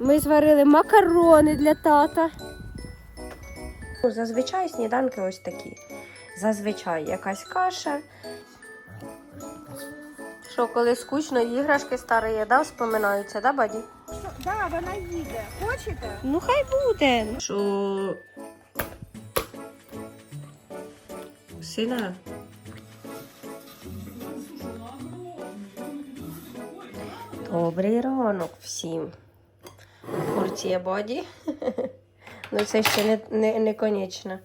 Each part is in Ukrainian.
Ми зварили макарони для тата. Ну, Зазвичай сніданки ось такі. Зазвичай якась каша. Що, коли скучно, іграшки старі є, да, вспоминаються, да, баді? Що, да, вона їде. Хочете? Ну, хай буде. Що. Сина. Добрий ранок всім. Порція боді. ну це ще не, не, не конечно.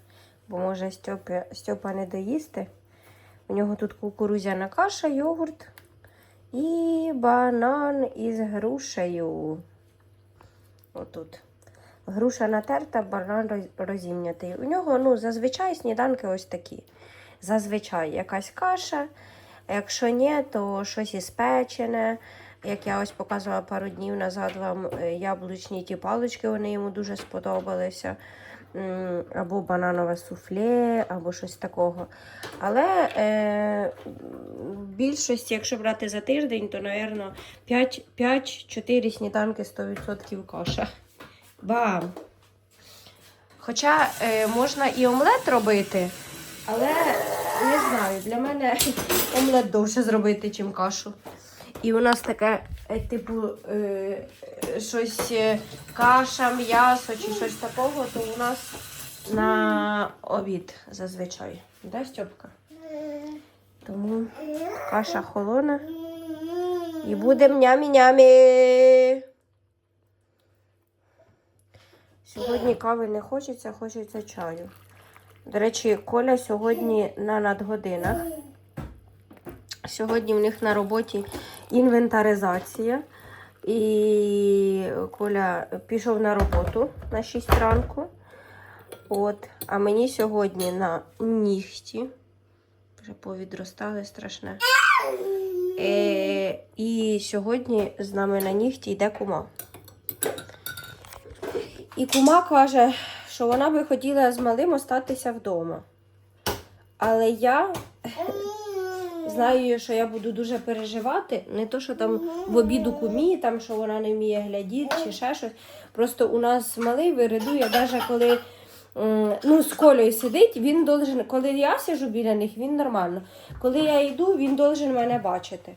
Бо може Стьопа, Стьопа не доїсти. У нього тут кукурузяна каша, йогурт і банан із грушею. Отут. Груша натерта, банан розімнятий. У нього ну, зазвичай сніданки ось такі. Зазвичай якась каша. Якщо ні, то щось із печене. Як я ось показувала пару днів назад вам е, яблучні ті палички, вони йому дуже сподобалися. Або бананове суфле, або щось такого. Але е, більшості, якщо брати за тиждень, то, мабуть, 5-4 сніданки 100% каша. Бам! Хоча е, можна і омлет робити, але не знаю, для мене омлет довше зробити, чим кашу. І у нас таке, е, типу, е, щось е, каша, м'ясо чи щось такого, то у нас на обід зазвичай. Да, Стьопка? Тому каша холона. І будемо нямі-нямі. Сьогодні кави не хочеться, хочеться чаю. До речі, Коля сьогодні на надгодинах. Сьогодні в них на роботі інвентаризація. І Коля пішов на роботу на 6 ранку. От. А мені сьогодні на нігті. Вже повідростали страшне. Е, і сьогодні з нами на нігті йде кума. І кума каже, що вона би хотіла з малим остатися вдома. Але я знаю, що я буду дуже переживати. Не то, що там в обіду кумі, там, що вона не вміє глядіти чи ще щось. Просто у нас малий виридує, навіть коли ну, з колею сидить, він должен, коли я сижу біля них, він нормально. Коли я йду, він должен мене бачити.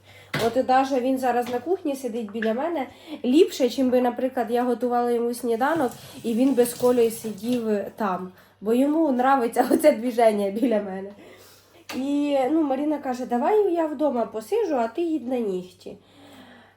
От навіть він зараз на кухні сидить біля мене ліпше, чим би, наприклад, я готувала йому сніданок і він без колею сидів там. Бо йому нравиться оце движення біля мене. І ну, Маріна каже, давай я вдома посижу, а ти їдь на нігті.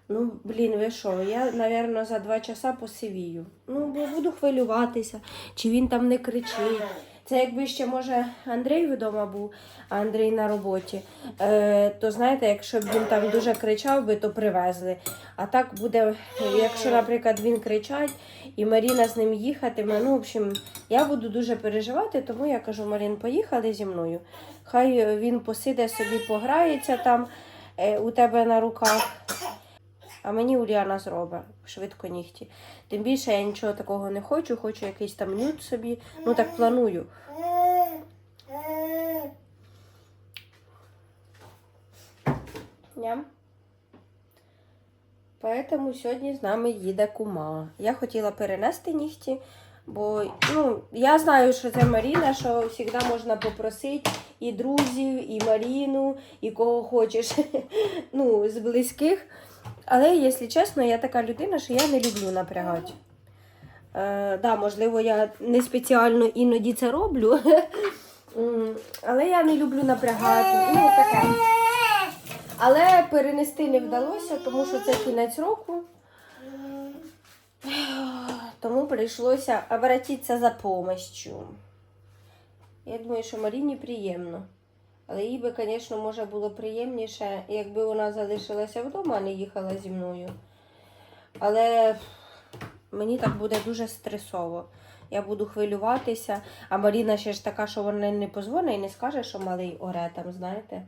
Ну, блін, ви що, я, напевно, за два часа посивію. Ну, бо буду хвилюватися, чи він там не кричить. Це якби ще, може, Андрій вдома був, а Андрій на роботі, е, то знаєте, якщо б він там дуже кричав би, то привезли. А так буде, якщо, наприклад, він кричать і Маріна з ним їхатиме. Ну, в общем, я буду дуже переживати, тому я кажу, Марін, поїхали зі мною. Хай він посиде собі, пограється там е, у тебе на руках. А мені Уляна зробить швидко нігті. Тим більше я нічого такого не хочу, хочу якийсь там нюд собі. Ну так планую. Ням. Поэтому сьогодні з нами їде кума. Я хотіла перенести нігті, бо ну, я знаю, що це Маріна, що завжди можна попросити і друзів, і Маріну, і кого хочеш ну, з близьких. Але, якщо чесно, я така людина, що я не люблю напрягати. Е, да, можливо, я не спеціально іноді це роблю, але я не люблю напрягати. Ну, таке. Але перенести не вдалося, тому що це кінець року. Тому прийшлося обратитися за допомогою. Я думаю, що Маріні приємно. Але їй би, звісно, може було приємніше, якби вона залишилася вдома, а не їхала зі мною. Але мені так буде дуже стресово. Я буду хвилюватися, а Маріна ще ж така, що вона не позвонить і не скаже, що малий оре там, знаєте.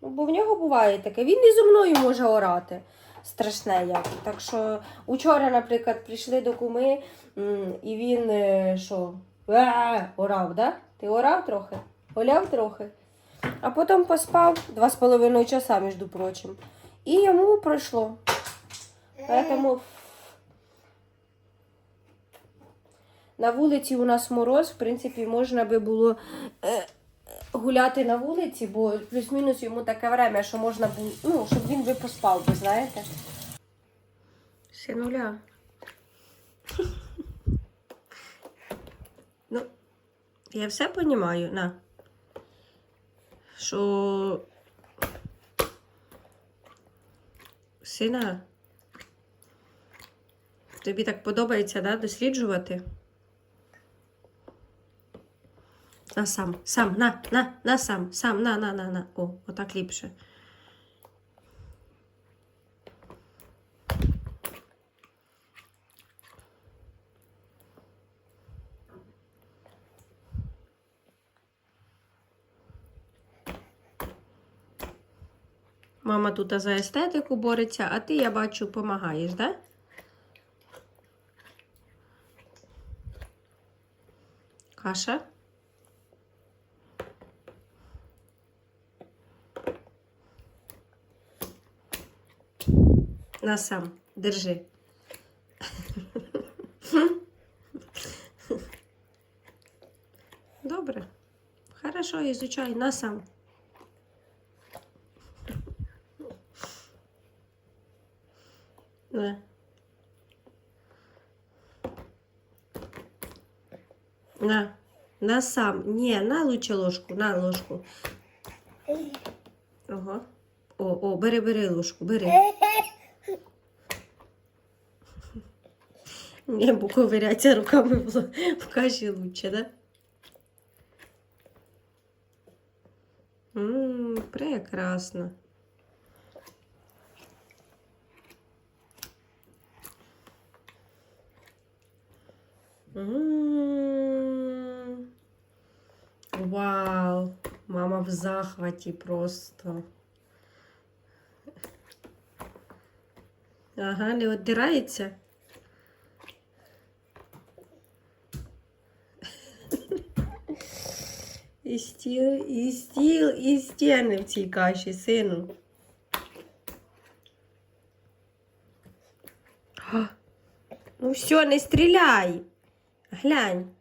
Ну, бо в нього буває таке. Він і зі мною може орати. Страшне як. Так що учора, наприклад, прийшли до куми, і він е, що, «Е!» орав, да? Ти орав трохи? Оляв трохи. А потім поспав два з половиною часа, між прочим. І йому пройшло. Поэтому На вулиці у нас мороз, в принципі, можна би було е, гуляти на вулиці, бо плюс-мінус йому таке время, що можна було, ну, щоб він би поспав, би, знаєте. Синуля. Ну, я все розумію, на. Що сина, тобі так подобається, да, досліджувати? На сам, сам, на, на, на сам, сам, на, на, на, на. О, отак ліпше. Мама тут за естетику бореться, а ти, я бачу, допомагаєш, да? Каша? На сам, держи. Добре. Хорошо, изучай на сам. На. На. На сам. Не, на лучше ложку, на ложку. Ага. О, о, бери, бери ложку, бери. Не, бо ковиряться руками було в каші лучше, да? Ммм, прекрасно. М. Вау, мама в захваті просто. Ага, не віддирається. І стіл, і стіл, і стіни в цій каші, сину. Ну все, не стріляй. Глянь.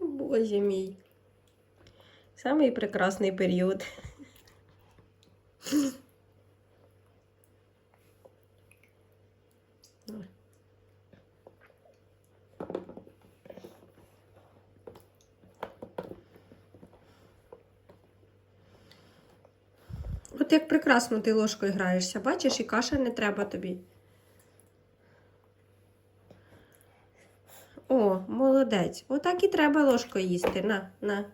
Боже мій. Самий прекрасний період. От як прекрасно ти ложкою граєшся, бачиш, і каша не треба тобі. О, молодець. Отак і треба ложкою їсти. На, на.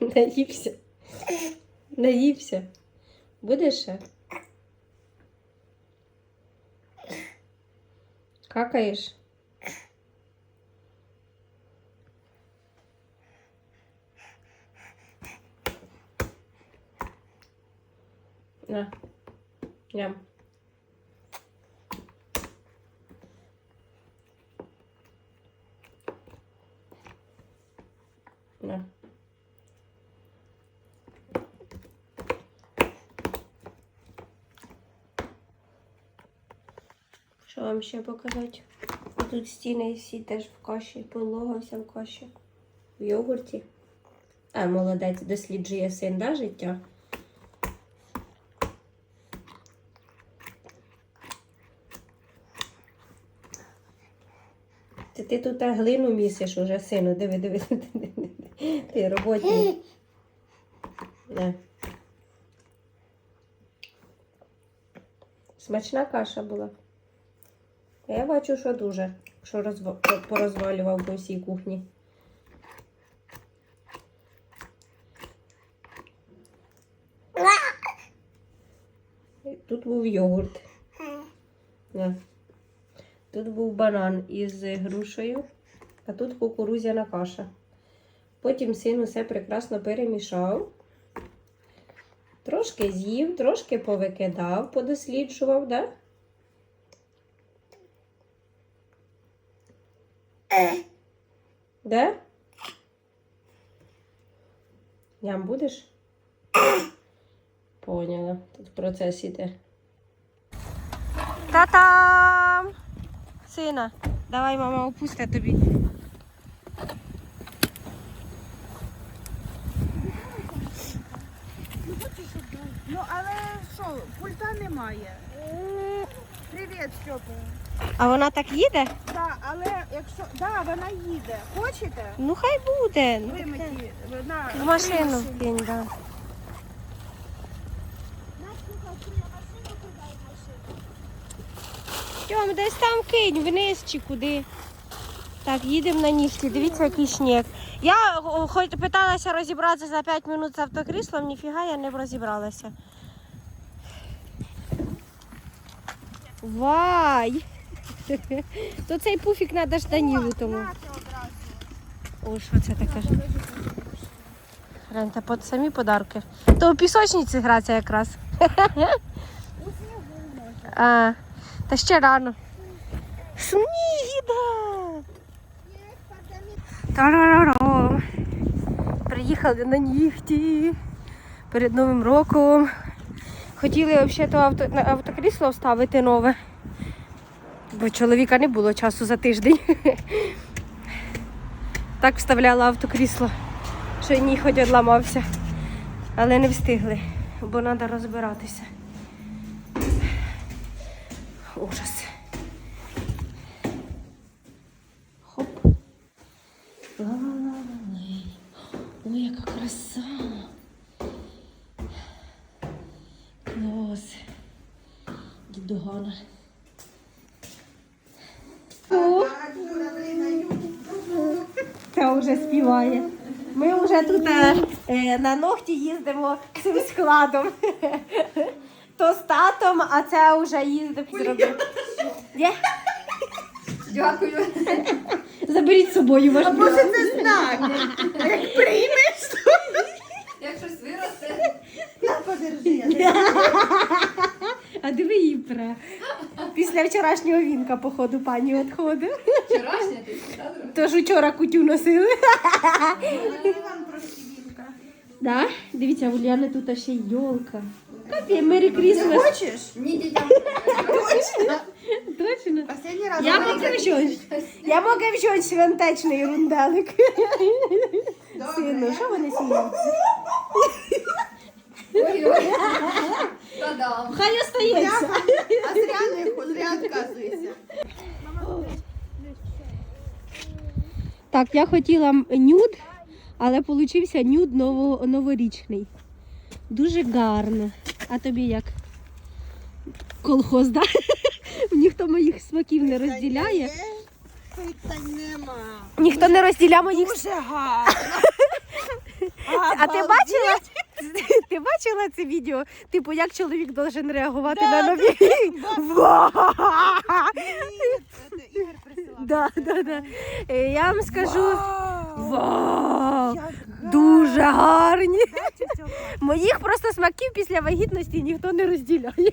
Наївся. Наївся. Будеш ще? Какаєш? На. Ням. На. Що вам ще показати? Тут стіни всі теж в каші, підлога вся в каші. В йогурті. А, молодець, досліджує син, да, життя? Ти тут глину місиш уже, сину. Диви, диви, диви, диви. Ти роботі. На. Смачна каша була. Я бачу, що дуже, що розва... порозвалював по всій кухні. Тут був йогурт. На. Тут був банан із грушею, а тут кукурузяна каша. Потім син усе прекрасно перемішав. Трошки з'їв, трошки повикидав, подосліджував, да? Да? Ям будеш? Поняла. Тут процес іде. Та-там! Сина, давай мама опусти тобі. Ну, але що, пульта немає. Привіт, Стьопа. А вона так їде? Да, але якщо. Да, вона їде. Хочете? Ну хай буде. Ну. Вимиті. В машину кинь, да. Тьом, десь там кинь, вниз чи куди. Так, їдемо на ніжки. Дивіться, який сніг. Я хоч питалася розібратися за 5 минут з автокріслом, ніфіга я не розібралася. Вай! То цей пуфік треба ж Данілу тому. О, що це таке? Гляньте, под самі подарки. То у пісочниці гратися якраз. А, та ще рано. Сніг іде! Тарарарам. Приїхали на нігті перед Новим роком. Хотіли взагалі то авто, автокрісло вставити нове. Бо чоловіка не було часу за тиждень. Так вставляла автокрісло, що ні хоч одламався. Але не встигли, бо треба розбиратися. Ужас. Хоп. Ой, яка краса. Клас. Дідугана. Та вже співає. Ми вже тут е, е, на ногті їздимо цим складом. То з татом, а це вже їздив зробив. Є? Дякую. Заберіть з собою ваш Може, це знак. А як приймеш, Як щось виросте. то подержи. А диви її пре. Після вчорашнього вінка, походу, пані відходить. Вчорашня ти? Тож вчора кутю носили. Іван трошки вінка. Да? Дивіться, у Уляни тут ще й йолка. Капі, Мері Крісмас. Хочеш? Ні, дітям. Точно? Точно. Останній раз. Я могу щось. Я можу щось святечний рунделик. Сину, що вони сміються? Та-дам. Хай остається. А зря не зря відказується. Так, я хотіла нюд, але получився нюд ново- новорічний. Дуже гарно. А тобі як? Колхоз, да? Ніхто моїх смаків не розділяє. Нема. Ніхто не розділяє моїх Дуже гарно. А ти бачила? Ти бачила це відео? Типу, як чоловік должен реагувати на нові? Ва! Це Ігор присилав. Да, да, да. Е, Я вам скажу, Вау! вау! Як Дуже гарні. Моїх просто смаків після вагітності ніхто не розділяє.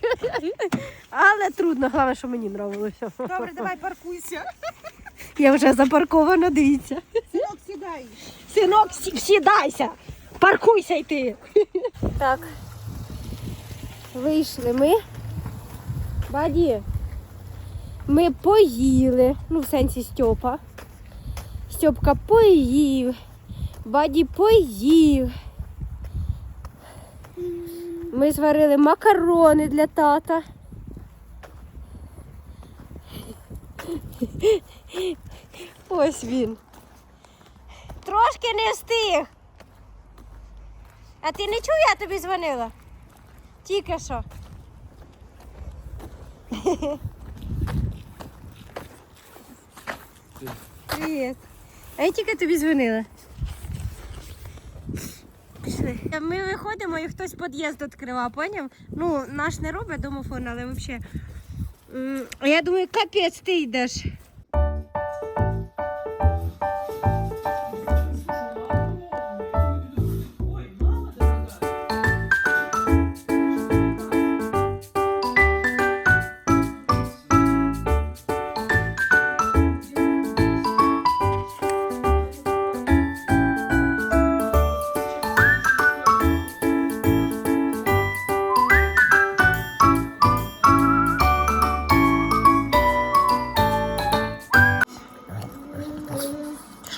Але трудно, головне, що мені нравилося. Добре, давай паркуйся. Я вже запаркована, дивіться. Синок, сідай. Синок, сі- сідайся, паркуйся йти. Так. Вийшли ми. Баді. Ми поїли. Ну, в сенсі Стьопа. Стьопка поїв. Баді поїв. Ми зварили макарони для тата. Ось він. Трошки не встиг. А ти не чув, я тобі дзвонила? Тільки що. Привіт. А я тільки тобі дзвонила. Пішли. Ми виходимо і хтось під'їзд відкривав, поняв? Ну, наш не робить домофон, але взагалі. Я думаю, капець ти йдеш.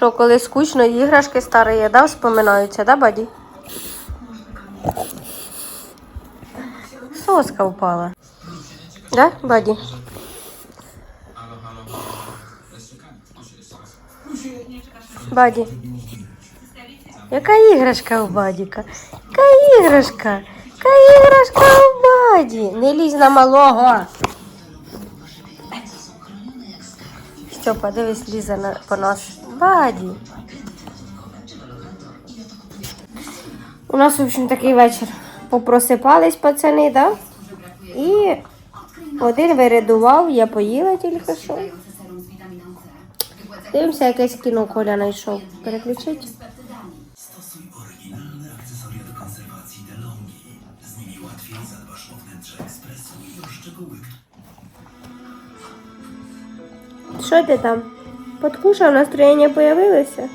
Що, коли скучно, іграшки старі, да, вспоминаються, да, баді? Соска впала. Да, баді? Баді. Яка іграшка у бадіка? Яка іграшка? Яка іграшка у баді? Не лізь на малого. Степа, дивись, лізе на, по нас. Баді. У нас, в общем, такий вечір. Попросипались пацани, да? І один вирядував, я поїла тільки що. Дивимося, якесь кіно Коля знайшов. Переключить. Szczegóły, Що ти там? Подкушав, настроєння появилося?